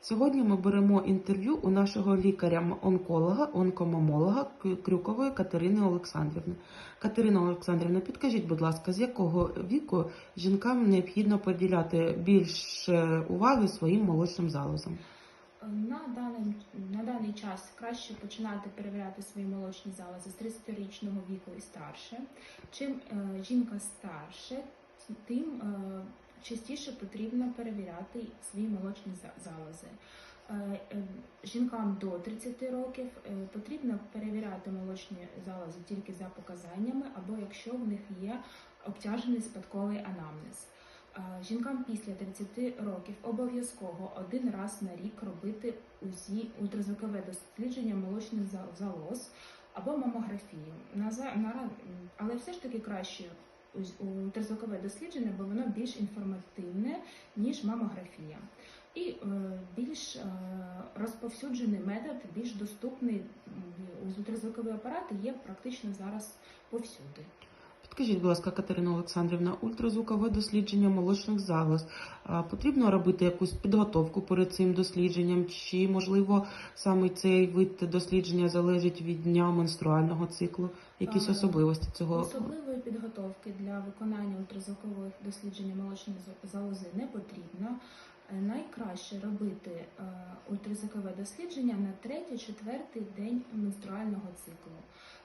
Сьогодні ми беремо інтерв'ю у нашого лікаря-онколога, онкомамолога Крюкової Катерини Олександрівни. Катерина Олександрівна, підкажіть, будь ласка, з якого віку жінкам необхідно поділяти більше уваги своїм молочним залозам? На даний, на даний час краще починати перевіряти свої молочні залози з 30-річного віку і старше. Чим е, жінка старше, тим е, частіше потрібно перевіряти свої молочні залози. Е, е, Жінкам до 30 років е, потрібно перевіряти молочні залози тільки за показаннями, або якщо в них є обтяжений спадковий анамнез. Е, Жінкам після 30 років обов'язково один раз на рік робити УЗІ ультразвукове дослідження молочних залоз або мамографію. Але все ж таки краще ультразвукове дослідження, бо воно більш інформативне, ніж мамографія. І е, більш е, розповсюджений метод, більш доступний ультразвукові апарати є практично зараз повсюди. Підкажіть, будь ласка, Катерина Олександрівна, ультразвукове дослідження молочних залоз. Потрібно робити якусь підготовку перед цим дослідженням, чи можливо саме цей вид дослідження залежить від дня менструального циклу? Якісь особливості цього? Особливої підготовки для виконання ультразвукових досліджень молочної залози не потрібно. Е, Найкраще робити е, ультразвукове дослідження на третій-четвертий день менструального циклу.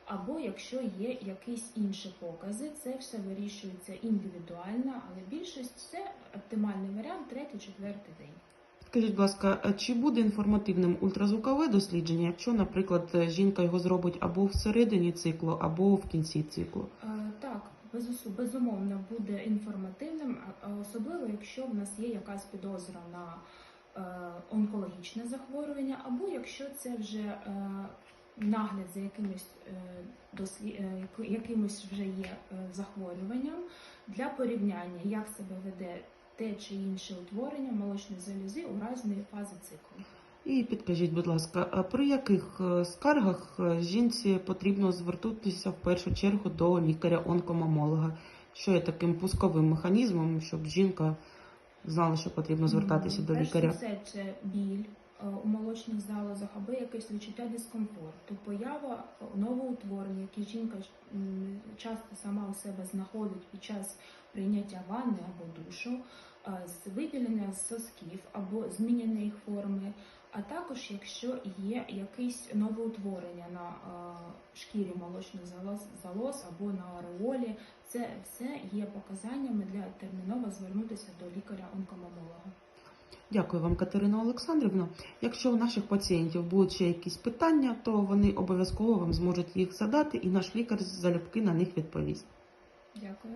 Або якщо є якісь інші покази, це все вирішується індивідуально, але більшість це оптимальний варіант третій-четвертий день. Скажіть, будь ласка, чи буде інформативним ультразвукове дослідження, якщо, наприклад, жінка його зробить або всередині циклу, або в кінці циклу? Е, Так, безумовно буде інформативним, особливо якщо в нас є якась підозра на е, онкологічне захворювання, або якщо це вже е, нагляд за якимось, е, е, якимось вже є е, захворюванням для порівняння, як себе веде те чи інше утворення молочної залози у різні фази циклу. І підкажіть, будь ласка, а при яких скаргах жінці потрібно звернутися в першу чергу до лікаря-онкомамолога? Що є таким пусковим механізмом, щоб жінка знала, що потрібно звертатися М, до лікаря? все, це біль у молочних залозах або якесь відчуття дискомфорту, поява новоутворення, які жінка часто сама у себе знаходить під час прийняття ванни або душу, е, виділення сосків або змінення їх форми. А також, якщо є якесь новоутворення на е, шкірі молочних залоз, або на ареолі, це все є показаннями для терміново звернутися до лікаря-онкомамолога. Дякую вам, Катерина Олександрівна. Якщо у наших пацієнтів будуть ще якісь питання, то вони обов'язково вам зможуть їх задати, і наш лікар залюбки на них відповість. Дякую.